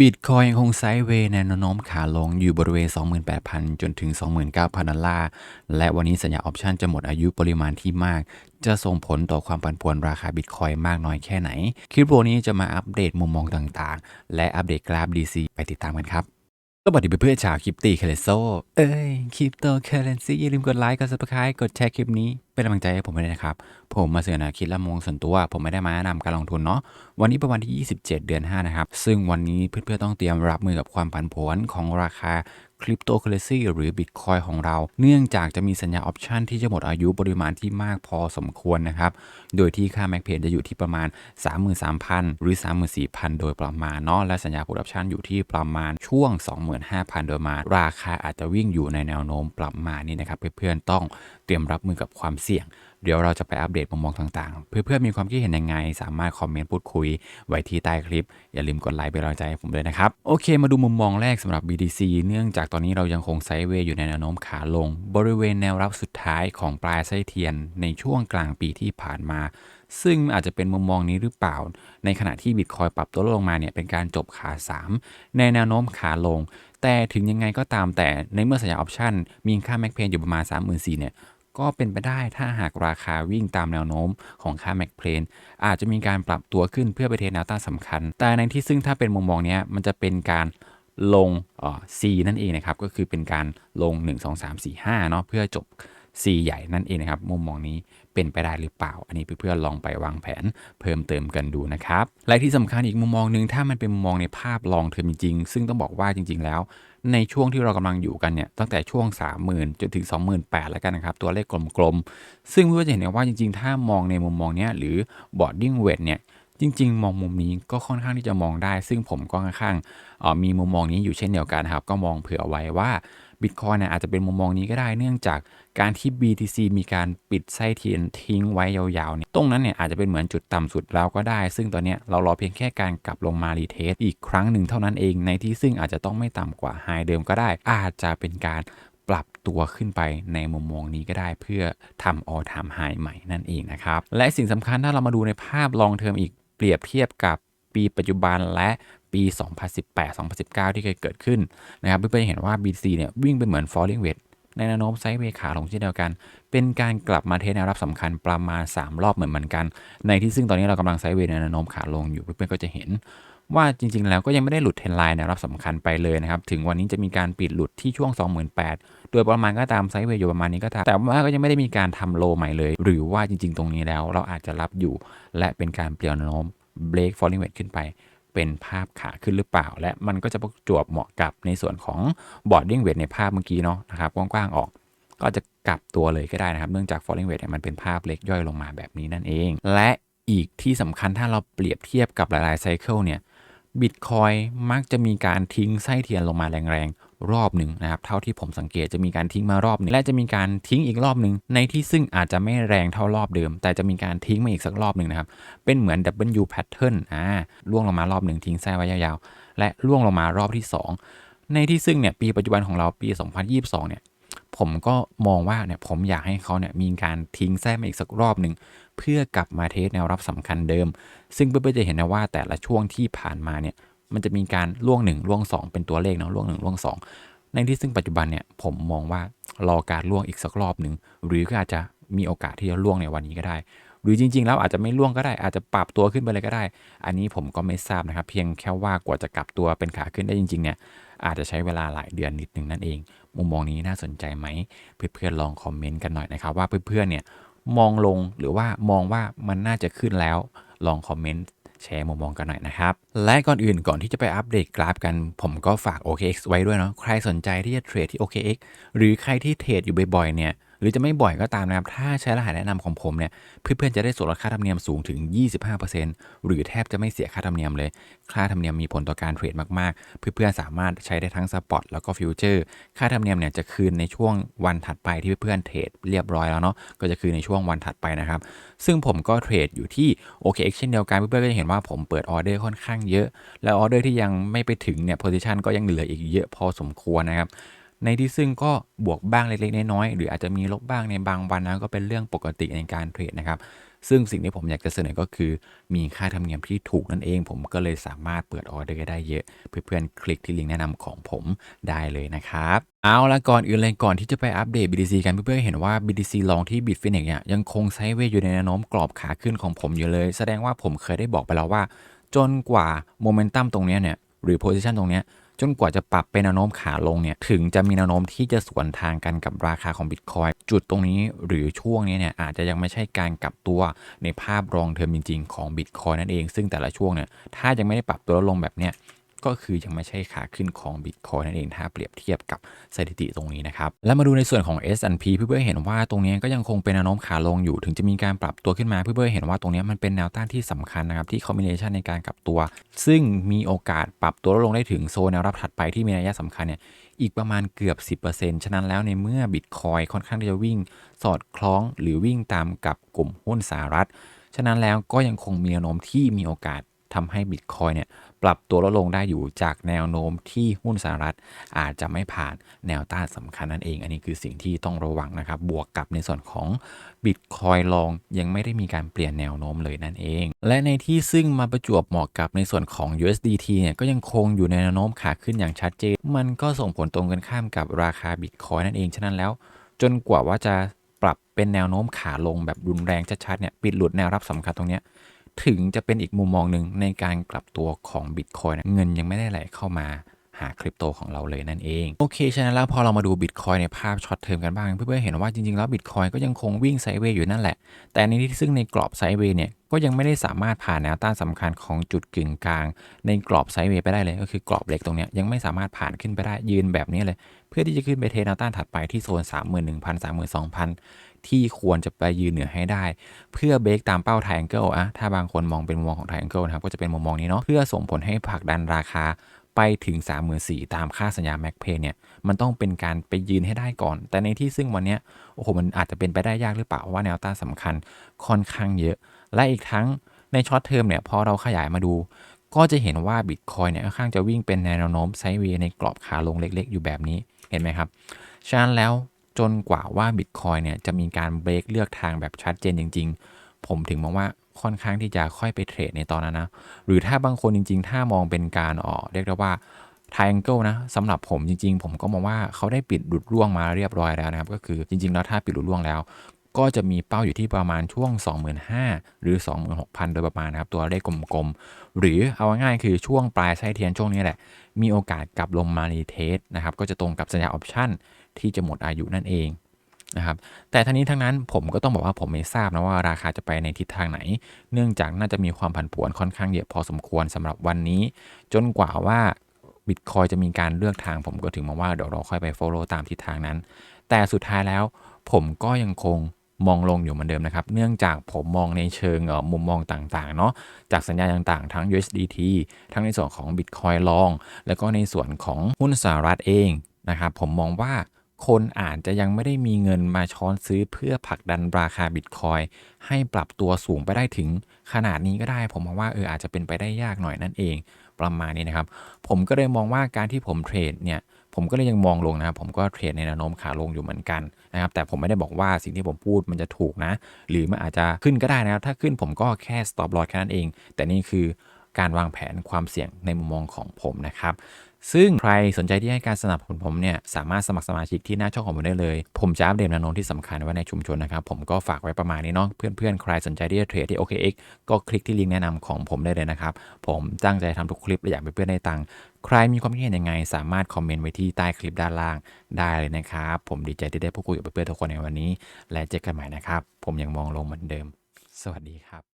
บิตคอยยังคงไซด์เวย์ในแนวโน้มขาลงอยู่บริเวณ 28,000 จนถึง 29,000 ดอลลาร์ และวันนี้สัญญาออปชันจะหมดอายุปริมาณที่มาก จะส่งผลต่อความผันผวนราคาบิตคอยมากน้อยแค่ไหน คลิปโบนี้จะมาอัปเดตมุมมองต่างๆ และอัปเดตกราฟ DC ไปติดตามกันครับสวัสดีเพื่อนๆชาวคริปตีเคเลโซ เอ้ย คริปโตเคเรนซีอย่าลืมกดไลค์ กดซับสไครต์กดแชร์คลิปนี้ เป็นกำลังใจให้ผมด้วยนะครับ ผมมาเสนอแนวคิดและมองส่วนตัว ผมไม่ได้มาแนะนำการลงทุนเนาะ วันนี้เป็นวันที่ 27 เดือน 5 นะครับ ซึ่งวันนี้เพื่อนๆต้องเตรียมรับมือกับความผันผวนของราคาคริปโตเคอเรซีหรือบิตคอยของเรา เนื่องจากจะมีสัญญาออปชันที่จะหมดอายุปริมาณที่มากพอสมควรนะครับ โดยที่ค่าแม็กเพนจะอยู่ที่ประมาณ 33,000 หรือ 34,000 โดยประมาณเนาะ และสัญญาพุทออปชันอยู่ที่ประมาณช่วง 25,000 โดยมา ราคาอาจจะวิ่งอยู่ในแนวโน้มประมาณนี้นะครับ เพื่อนๆต้อง เตรียมรับมือกับความเสี่ยง เดี๋ยวเราจะไปอัปเดตมุมมองต่างๆ เพื่อนๆมีความคิดเห็นยังไง สามารถคอมเมนต์พูดคุย ไว้ที่ใต้คลิป อย่าลืมกดไลค์เป็นกำลังใจให้ผมด้วยนะครับ โอเค มาดูมุมมองแรกสำหรับ BTC เนื่องจากตอนนี้เรายังคงไซด์เวย์อยู่ในแนวโน้มขาลง บริเวณแนวรับสุดท้ายของปลายไส้เทียน ในช่วงกลางปีที่ผ่านมา ซึ่งอาจจะเป็นมุมมองนี้หรือเปล่า ในขณะที่บิตคอยปรับตัวลงมาเนี่ยเป็นการจบขา 3 ในแนวโน้มขาลง แต่ถึงยังไงก็ตามแต่ในเมื่อสัญญาออปชันมีค่าแม็กเพนอยู่ประมาณ 34,000เนี่ย ก็เป็นไปได้ถ้าหากราคาวิ่งตามแนวโน้มของค่าแม็กเพลนอาจจะมีการปรับตัวขึ้นเพื่อไปเทแนวต้านสำคัญ แต่ในที่ซึ่งถ้าเป็นมุมมองนี้มันจะเป็นการลงอ่อ C นั่นเองนะครับ ก็คือเป็นการลง 1 2 3 4 5เนาะเพื่อจบ C ใหญ่นั่นเองนะครับ มุมมองนี้เป็นไปได้หรือเปล่า อันนี้เพื่อนๆลองไปวางแผนเพิ่มเติมกันดูนะครับ และที่สำคัญอีกมุมมองหนึ่งถ้ามันเป็นมุมมองในภาพลองเทอมจริงๆ ซึ่งต้องบอกว่าจริง ๆ แล้ว ในช่วงที่เรากำลังอยู่กันเนี่ยตั้งแต่ช่วง 30,000จนถึง 28,000แล้วกันนะครับ ตัวเลขกลมๆ ซึ่งเพื่อนๆจะเห็นว่าจริง ๆ ถ้ามองในมุมมองเนี้ยหรือบอดดิ้งเวทเนี่ยจริง ๆ มองมุมนี้ก็ค่อนข้างที่จะมองได้ ซึ่งผมก็ค่อนข้างออมีมุมมองนี้อยู่เช่นเดียวกันนะครับ ก็มองเผื่อไว้ว่า บิตคอยเนี่ยอาจจะเป็นมุมมองนี้ก็ได้เนื่องจากการที่ BTC มีการปิดไส้เทียนทิ้งไว้ยาวๆเนี่ยตรงนั้นเนี่ยอาจจะเป็นเหมือนจุดต่ำสุดแล้วก็ได้ ซึ่งตอนนี้เรารอเพียงแค่การกลับลงมารีเทสอีกครั้งหนึ่งเท่านั้นเองในที่ซึ่งอาจจะต้องไม่ต่ำกว่าไฮเดิมก็ได้ อาจจะเป็นการปรับตัวขึ้นไปในมุมมองนี้ก็ได้เพื่อทำ all time high ใหม่นั่นเองนะครับและสิ่งสำคัญถ้าเรามาดูในภาพ long term อีกเปรียบเทียบกับปีปัจจุบันและ ปี 2018-2019 ที่เคยเกิดขึ้นนะครับเพื่อนๆจะเห็นว่า BTC เนี่ยวิ่งเป็นเหมือน falling wedge ในแนวโน้มไซด์เวยขาลงเช่นเดียวกัน เป็นการกลับมาเทสแนวรับสำคัญประมาณ 3 รอบเหมือนเหมือนกัน ในที่ซึ่งตอนนี้เรากำลังไซด์เวย์ในแนวโน้มขาลงอยู่เพื่อนๆก็จะเห็น ว่าจริงๆ แล้วก็ยังไม่ได้หลุดเทรนไลน์แนวรับสำคัญไปเลยนะครับ ถึงวันนี้จะมีการปิดหลุดที่ช่วง 28,000โดยประมาณก็ตามไซด์เวย์อยู่ประมาณนี้ก็ตามแต่ว่าก็ยังไม่ได้มีการทำโลใหม่เลย หรือว่าจริง ๆ ตรงนี้แล้วเราอาจจะรับอยู่ และเป็นการเปลี่ยนแนวโน้ม break falling wedge ขึ้นไป เป็นภาพขาขึ้นหรือเปล่า และมันก็จะประจวบเหมาะกับในส่วนของบอดดิ้งเวทในภาพเมื่อกี้เนาะนะครับกว้างๆออกก็จะกลับตัวเลยก็ได้นะครับ เนื่องจาก falling wedge เนี่ยมันเป็นภาพเล็กย่อยลงมาแบบนี้นั่นเอง และอีกที่สำคัญถ้าเราเปรียบเทียบกับหลายๆไซเคิลเนี่ยบิตคอยมักจะมีการทิ้งไส้เทียนลงมาแรงๆ รอบหนึ่งนะครับ เท่าที่ผมสังเกตจะมีการทิ้งมารอบหนึงและจะมีการทิ้งอีกรอบหนึ่งในที่ซึ่งอาจจะไม่แรงเท่ารอบเดิม แต่จะมีการทิ้งมาอีกสักรอบหนึ่งนะครับ เป็นเหมือน W pattern อ่าล่วงลงมารอบหนึ่งทิ้งไส้ไว้ยาวๆ และล่วงลงมารอบที่ 2 ในที่ซึ่งเนี่ยปีปัจจุบันของเราปี 2022 เนี่ยผมก็มองว่าเนี่ยผมอยากให้เขาเนี่ยมีการทิ้งแท้มาอีกสักรอบหนึ่งเพื่อกลับมาเทสแนวรับสำคัญเดิม ซึ่งเพื่อนๆจะเห็นนะว่าแต่ละช่วงที่ผ่านมาเนี่ย มันจะมีการล่วง1ล่วง 2 เป็นตัวเลขเนาะล่วง1ล่วง 2 ในที่ซึ่งปัจจุบันเนี่ยผมมองว่ารอการล่วงอีกสักรอบหนึ่งหรือก็อาจจะมีโอกาสที่จะล่วงในวันนี้ก็ได้ หรือจริง ๆ แล้วอาจจะไม่ล่วงก็ได้ อาจจะปรับตัวขึ้นไปเลยก็ได้ อันนี้ผมก็ไม่ทราบนะครับ เพียงแค่ว่ากว่าจะกลับตัวเป็นขาขึ้นได้จริง ๆ เนี่ยอาจจะใช้เวลาหลายเดือนนิดนึงนั่นเอง มุมมองนี้น่าสนใจไหมเพื่อนๆลองคอมเมนต์กันหน่อยนะครับว่าเพื่อนๆเนี่ยมองลงหรือว่ามองว่ามันน่าจะขึ้นแล้วลองคอมเมนต์ แชร์มุมมองกันหน่อยนะครับ และก่อนอื่นก่อนที่จะไปอัปเดตกราฟกัน ผมก็ฝาก OKX ไว้ด้วยเนาะใครสนใจที่จะเทรดที่ OKX หรือใครที่เทรดอยู่บ่อยๆเนี่ย หรือจะไม่บ่อยก็ตามนะครับ ถ้าใช้รหัสแนะนำของผมเนี่ย เพื่อนๆจะได้ส่วนลดค่าธรรมเนียมสูงถึง 25%หรือแทบจะไม่เสียค่าธรรมเนียมเลย ค่าธรรมเนียมมีผลต่อการเทรดมากๆ เพื่อนๆสามารถใช้ได้ทั้งสปอตแล้วก็ฟิวเจอร์ ค่าธรรมเนียมเนี่ยจะคืนในช่วงวันถัดไปที่เพื่อนๆเทรดเรียบร้อยแล้วเนาะ ก็จะคืนในช่วงวันถัดไปนะครับ ซึ่งผมก็เทรดอยู่ที่ OKX เช่นเดียวกันเพื่อนๆก็จะเห็นว่าผมเปิดออเดอร์ค่อนข้างเยอะ แล้วออเดอร์ที่ยังไม่ไปถึงเนี่ยโพซิชันก็ยังเหลืออีกเยอะพอสมควรนะครับ ในที่ซึ่งก็บวกบ้างเล็กๆน้อยๆหรืออาจจะมีลบบ้างในบางวันนะก็เป็นเรื่องปกติในการเทรดนะครับซึ่งสิ่งที่ผมอยากจะเสนอก็คือ มีค่าธรรมเนียมที่ถูกนั่นเอง ผมก็เลยสามารถเปิดออเดอร์ได้เยอะ เพื่อนๆคลิกที่ลิงก์แนะนำของผมได้เลยนะครับ เอาละก่อนอื่นเลยก่อนที่จะไปอัปเดต BTC กันเพื่อนๆเห็นว่า BTC ลองที่ Bitfinex เนี่ยยังคงไซด์เวย์อยู่ในแนวโน้มกรอบขาขึ้นของผมอยู่เลย แสดงว่าผมเคยได้บอกไปแล้วว่า จนกว่าโมเมนตัมตรงนี้เนี่ยหรือโพซิชันตรงนี้ จนกว่าจะปรับเป็นแนวโน้มขาลงเนี่ยถึงจะมีแนวโน้มที่จะสวนทางกันกับราคาของบิตคอยจุดตรงนี้หรือช่วงนี้เนี่ยอาจจะยังไม่ใช่การกลับตัวในภาพรองเทอมจริง ๆ ของบิตคอยนั่นเอง ซึ่งแต่ละช่วงเนี่ยถ้ายังไม่ได้ปรับตัวลงแบบเนี้ย ก็คือยังไม่ใช่ขาขึ้นของ Bitcoin นั่นเองถ้าเปรียบเทียบกับสถิติตรงนี้นะครับแล้วมาดูในส่วนของ S&P เพื่อเห็นว่าตรงนี้ก็ยังคงเป็นแนวโน้มขาลงอยู่ ถึงจะมีการปรับตัวขึ้นมาเพื่อเห็นว่าตรงนี้มันเป็นแนวต้านที่สำคัญนะครับที่คอมบิเนชันในการกลับตัว ซึ่งมีโอกาสปรับตัวลดลงได้ถึงโซนแนวรับถัดไปที่มีนัยสำคัญเนี่ยอีกประมาณเกือบ 10%ฉะนั้นแล้วในเมื่อ Bitcoin ค่อนข้างที่จะวิ่ง สอดคล้องหรือวิ่งตามกับกลุ่มหุ้นสหรัฐ ฉะนั้นแล้วก็ยังคงมีแนวโน้มที่มีโอกาสทำให้บิตคอยเนี่ย ปรับตัวลดลงได้อยู่จากแนวโน้มที่หุ้นสหรัฐอาจจะไม่ผ่านแนวต้านสำคัญนั่นเอง อันนี้คือสิ่งที่ต้องระวังนะครับ บวกกับในส่วนของบิตคอยลองยังไม่ได้มีการเปลี่ยนแนวโน้มเลยนั่นเอง และในที่ซึ่งมาประจวบเหมาะกับในส่วนของ USDT เนี่ยก็ยังคงอยู่ในแนวโน้มขาขึ้นอย่างชัดเจน มันก็ส่งผลตรงกันข้ามกับราคาบิตคอยนั่นเอง ฉะนั้นแล้ว จนกว่าว่าจะปรับเป็นแนวโน้มขาลงแบบรุนแรงชัดๆเนี่ยปิดหลุดแนวรับสำคัญตรงเนี้ย ถึงจะเป็นอีกมุมมองหนึ่งในการกลับตัวของ Bitcoin เงินยังไม่ได้ไหลเข้ามาหาคริปโตของเราเลยนั่นเอง โอเค ฉะนั้นแล้วพอเรามาดู Bitcoin ในภาพช็อตเทอมกันบ้าง เพื่อนๆเห็นว่าจริงๆ แล้ว Bitcoin ก็ยังคงวิ่งไซด์เวย์อยู่นั่นแหละ แต่ในที่ซึ่งในกรอบไซด์เวย์เนี่ยก็ยังไม่ได้สามารถผ่านแนวต้านสำคัญของจุดกึ่งกลาง ในกรอบไซด์เวย์ไปได้เลย ก็คือกรอบเล็กตรงนี้ยยังไม่สามารถผ่านขึ้นไปได้ยืนแบบนี้เลย เพื่อที่จะขึ้นไปเทแนวต้านถัดไปที่โซน 31,000 32,000 ที่ควรจะไปยืนเหนือให้ได้ เพื่อเบรกตามเป้าไทแองเกิลอะถ้าบางคนมองเป็นมุมมองของไทแองเกิลนะครับก็จะเป็นมุมมองนี้เนาะเพื่อส่งผลให้ผลักดันราคาไปถึง 34,000ตามค่าสัญญาแม็กเพย์เนี่ยมันต้องเป็นการไปยืนให้ได้ก่อน แต่ในที่ซึ่งวันนี้โอ้โหมันอาจจะเป็นไปได้ยากหรือเปล่า เพราะว่าแนวต้านสำคัญค่อนข้างเยอะ และอีกทั้งในช็อตเทอมเนี่ยพอเราขยายมาดู ก็จะเห็นว่าบิตคอยเนี่ยค่อนข้างจะวิ่งเป็นแนวโน้มไซด์เวย์ในกรอบขาลงเล็ก ๆ อยู่แบบนี้เห็นไหมครับฉะนั้นแล้ว จนกว่าว่าบิตคอยเนี่ยจะมีการเบรกเลือกทางแบบชัดเจนจริง ๆ ผมถึงมองว่าค่อนข้างที่จะค่อยไปเทรดในตอนนั้นนะ หรือถ้าบางคนจริง ๆ ถ้ามองเป็นการอ๋อเรียกได้ว่า triangle นะสำหรับผมจริง ๆ ผมก็มองว่าเขาได้ปิดหลุดร่วงมาเรียบร้อยแล้วนะครับ ก็คือจริง ๆ แล้วถ้าปิดหลุดร่วงแล้ว ก็จะมีเป้าอยู่ที่ประมาณช่วง 25,000 หรือ 26,000 โดยประมาณนะครับ ตัวเลขกลมๆ หรือเอาง่ายๆคือช่วงปลายไส้เทียนช่วงนี้แหละ มีโอกาสกลับลงมารีเทสนะครับ ก็จะตรงกับสัญญาออปชั่น ที่จะหมดอายุนั่นเองนะครับแต่ทั้งนี้ทั้งนั้นผมก็ต้องบอกว่าผมไม่ทราบนะว่าราคาจะไปในทิศทางไหน เนื่องจากน่าจะมีความผันผวนค่อนข้างเยอะพอสมควรสำหรับวันนี้ จนกว่าว่าบิตคอยจะมีการเลือกทาง ผมก็ถึงมาว่าเดี๋ยวเราค่อยไป follow ตามทิศทางนั้น แต่สุดท้ายแล้วผมก็ยังคงมองลงอยู่เหมือนเดิมนะครับ เนื่องจากผมมองในเชิงมุมมองต่างๆ เนาะ จากสัญญาณต่างๆ ทั้ง USDT ทั้งในส่วนของ Bitcoin ลอง แล้วก็ในส่วนของหุ้นสหรัฐเองนะครับ ผมมองว่า คนอาจจะยังไม่ได้มีเงินมาช้อนซื้อเพื่อผลักดันราคาบิตคอยให้ปรับตัวสูงไปได้ถึงขนาดนี้ก็ได้ ผมมองว่าเอออาจจะเป็นไปได้ยากหน่อยนั่นเองประมาณนี้นะครับ ผมก็เลยมองว่าการที่ผมเทรดเนี่ยผมก็เลยยังมองลงนะครับ ผมก็เทรดในแนวโน้มขาลงอยู่เหมือนกันนะครับ แต่ผมไม่ได้บอกว่าสิ่งที่ผมพูดมันจะถูกนะ หรือมันอาจจะขึ้นก็ได้นะครับ ถ้าขึ้นผมก็แค่ stop loss แค่นั้นเอง แต่นี่คือการวางแผนความเสี่ยงในมุมมองของผมนะครับ ซึ่งใครสนใจที่ให้การสนับสนุนผมเนี่ยสามารถสมัครสมาชิกที่หน้าช่องของผมได้เลย ผมจะอัปเดตแนวโน้มที่สำคัญไว้ในชุมชนนะครับ ผมก็ฝากไว้ประมาณนี้เนาะเพื่อนๆ ใครสนใจที่จะเทรดที่ OKX ก็คลิกที่ลิงก์แนะนำของผมได้เลยนะครับ ผมตั้งใจทำทุกคลิปและอยากให้เพื่อนๆได้ตังค์ใครมีความคิดเห็นยังไง สามารถคอมเมนต์ไว้ที่ใต้คลิปด้านล่างได้เลยนะครับผมดีใจที่ได้พูดคุยกับเพื่อนๆทุกคนในวันนี้ และเจอกันใหม่นะครับผมยังมองลงเหมือนเดิม สวัสดีครับ